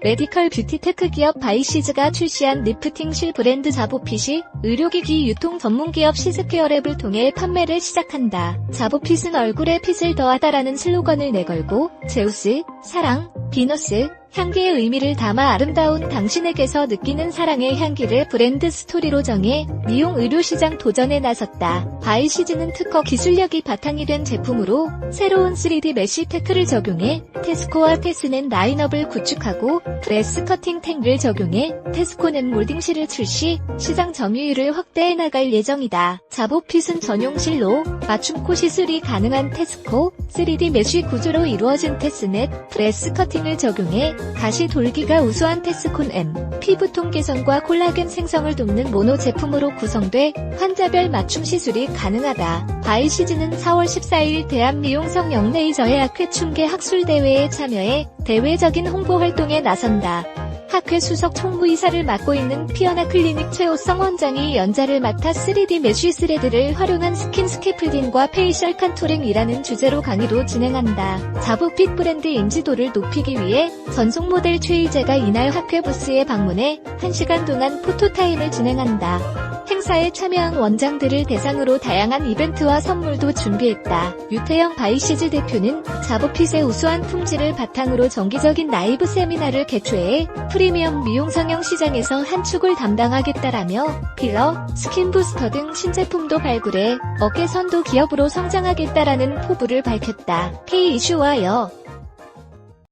메디컬 뷰티 테크 기업 바이시즈가 출시한 리프팅 실 브랜드 자보핏이 의료기기 유통 전문 기업 시스케어랩을 통해 판매를 시작한다. 자보핏은 얼굴에 핏을 더하다라는 슬로건을 내걸고 제우스, 사랑, 비너스, 향기의 의미를 담아 아름다운 당신에게서 느끼는 사랑의 향기를 브랜드 스토리로 정해 미용 의료 시장 도전에 나섰다. 바이시즈는 특허 기술력이 바탕이 된 제품으로 새로운 3D 메쉬 테크를 적용해 테스코와 테스넨 라인업을 구축하고 브레스 커팅 탱을 적용해 테스코넨 몰딩실을 출시, 시장 점유율을 확대해 나갈 예정이다. 자보핏은 전용실로 맞춤코 시술이 가능한 테스코, 3D 메쉬 구조로 이루어진 테스넷, 브레스 커팅을 적용해 가시 돌기가 우수한 테스콘 M, 피부톤 개선과 콜라겐 생성을 돕는 모노 제품으로 구성돼 환자별 맞춤 시술이 가능하다. 바이시즈는 4월 14일 대한미용성 영레이저의 학회 충계 학술대회에 참여해 대외적인 홍보 활동에 나선다. 학회 수석 총무이사를 맡고 있는 피어나 클리닉 최호성 원장이 연자를 맡아 3D 메쉬 스레드를 활용한 스킨 스캐플딩과 페이셜 컨투링이라는 주제로 강의도 진행한다. 자부핏 브랜드 인지도를 높이기 위해 전속 모델 최희재가 이날 학회 부스에 방문해 1시간 동안 포토타임을 진행한다. 행사에 참여한 원장들을 대상으로 다양한 이벤트와 선물도 준비했다. 유태영 바이시즈 대표는 자보핏의 우수한 품질을 바탕으로 정기적인 라이브 세미나를 개최해 프리미엄 미용 성형 시장에서 한 축을 담당하겠다라며 필러, 스킨 부스터 등 신제품도 발굴해 어깨선도 기업으로 성장하겠다라는 포부를 밝혔다. K 이슈와여